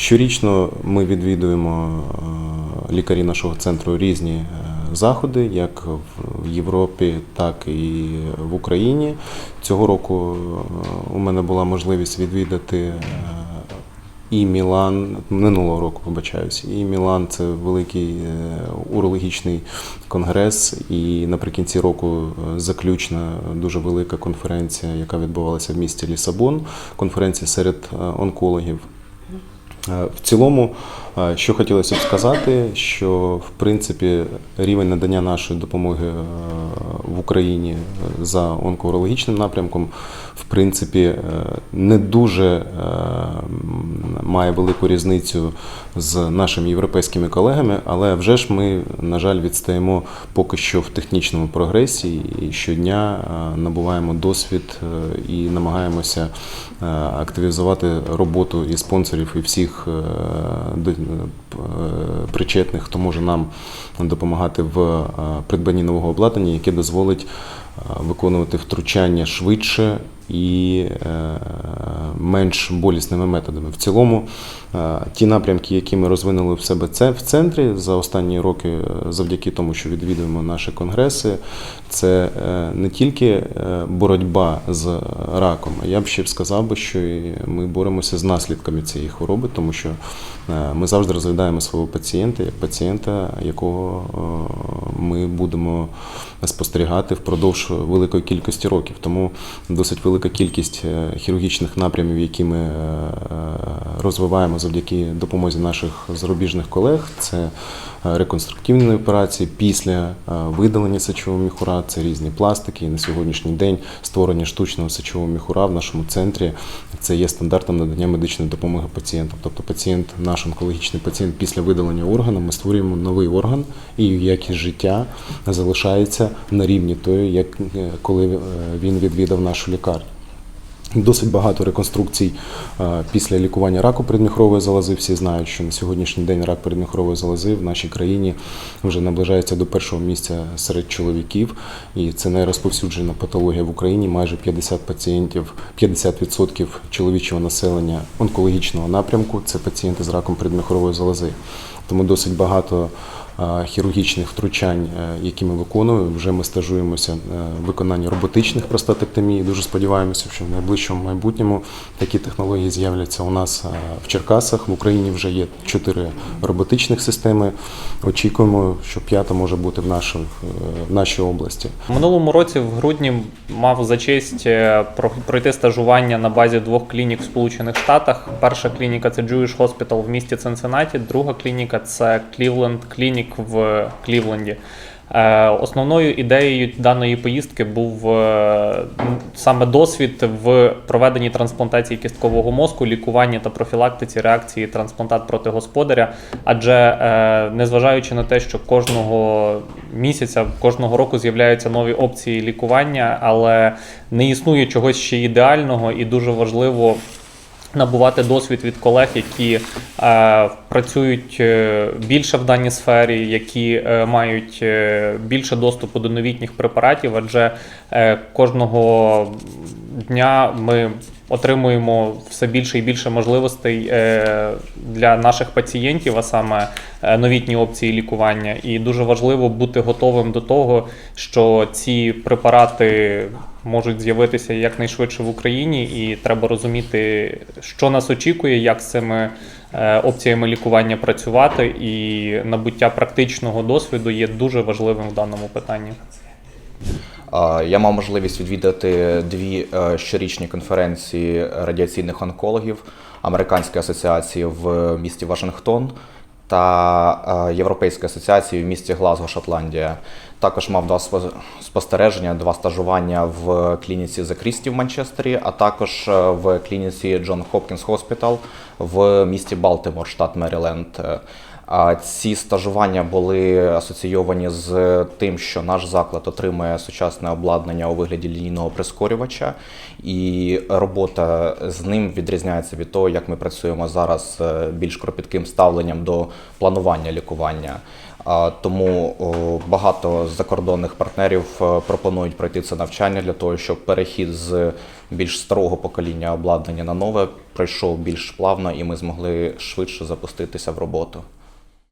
Щорічно ми відвідуємо е, лікарі нашого центру різні е, заходи, як в Європі, так і в Україні. Цього року е, у мене була можливість відвідати і Мілан минулого року, вибачаюсь, і Мілан це великий урологічний конгрес. І наприкінці року заключна дуже велика конференція, яка відбувалася в місті Лісабон. Конференція серед онкологів. Е, В цілому, е, що хотілося б сказати, що в принципі рівень надання нашої допомоги е, в Україні за онкоурологічним напрямком, в принципі, не дуже має велику різницю з нашими європейськими колегами, але вже ж ми, на жаль, відстаємо поки що в технічному прогресі і щодня е, набуваємо досвід е, і намагаємося е, активізувати роботу і спонсорів, і всіх причетних, хто може нам допомагати в придбанні нового обладнання, яке дозволить виконувати втручання швидше і е, менш болісними методами. В цілому, е, ті напрямки, які ми розвинули в себе це в центрі за останні роки, е, завдяки тому, що відвідуємо наші конгреси, це не тільки боротьба з раком, а я б ще сказав би, що ми боремося з наслідками цієї хвороби, тому що ми завжди розглядаємо свого пацієнта як пацієнта, якого ми будемо спостерігати впродовж великої кількості років. Тому досить велика кількість е, хірургічних напрямів, які ми е, розвиваємо завдяки допомозі наших зарубіжних колег, це е, реконструктивні операції після е, видалення сечового міхура, це різні пластики. І на сьогоднішній день створення штучного сечового міхура в нашому центрі це є стандартом надання медичної допомоги пацієнтам. Тобто пацієнт, наш онкологічний пацієнт після видалення органу, ми створюємо новий орган, і якість життя залишається на рівні тої, як е, коли е, він відвідав нашу лікарню. Досить багато реконструкцій е, після лікування раку передміхрової залози. Всі знають, що на сьогоднішній день рак передміхрової залози в нашій країні вже наближається до першого місця серед чоловіків, і це найрозповсюджена патологія в Україні. Майже 50 пацієнтів, 50% чоловічого населення онкологічного напрямку це пацієнти з раком передміхрової залози. Тому досить багато хірургічних втручань, е, які ми виконуємо. Вже ми стажуємося е, в виконанні роботичних простатектомій. Дуже сподіваємося, що в найближчому майбутньому такі технології з'являться у нас е, в Черкасах. В Україні вже є чотири роботичних системи. Очікуємо, що п'ята може бути в нашій, в нашій області. Минулому році, в грудні, мав за честь пройти стажування на базі двох клінік в Сполучених Штатах. Перша клініка це Jewish Hospital в місті Цинциннаті, друга клініка це Cleveland Clinic в Клівленді. Е, Основною ідеєю даної поїздки був е, саме досвід в проведенні трансплантації кісткового мозку, лікуванні та профілактиці реакції трансплантат проти господаря. Адже е, незважаючи на те, що кожного місяця, кожного року з'являються нові опції лікування, але не існує чогось ще ідеального і дуже важливо набувати досвід від колег, які е, працюють е, більше в даній сфері, які е, мають е, більше доступу до новітніх препаратів, адже е, кожного дня ми отримуємо все більше і більше можливостей е, для наших пацієнтів, а саме е, новітні опції лікування. І дуже важливо бути готовим до того, що ці препарати можуть з'явитися якнайшвидше в Україні, і треба розуміти, що нас очікує, як з цими е, опціями лікування працювати, і набуття практичного досвіду є дуже важливим в даному питанні. Я мав можливість відвідати дві е, щорічні конференції радіаційних онкологів Американської асоціації в місті Вашингтон та е, Європейської асоціації в місті Глазго, Шотландія. Також мав два спо- спостереження, два стажування в клініці Christie в Манчестері, а також е, в клініці Джон Хопкінс Хоспітал в місті Балтимор, штат Меріленд. Ці стажування були асоційовані з тим, що наш заклад отримує сучасне обладнання у вигляді лінійного прискорювача, і робота з ним відрізняється від того, як ми працюємо зараз е, більш кропітким ставленням до планування лікування. Тому багато закордонних партнерів е, пропонують пройти це навчання для того, щоб перехід з більш старого покоління обладнання на нове пройшов більш плавно, і ми змогли швидше запуститися в роботу.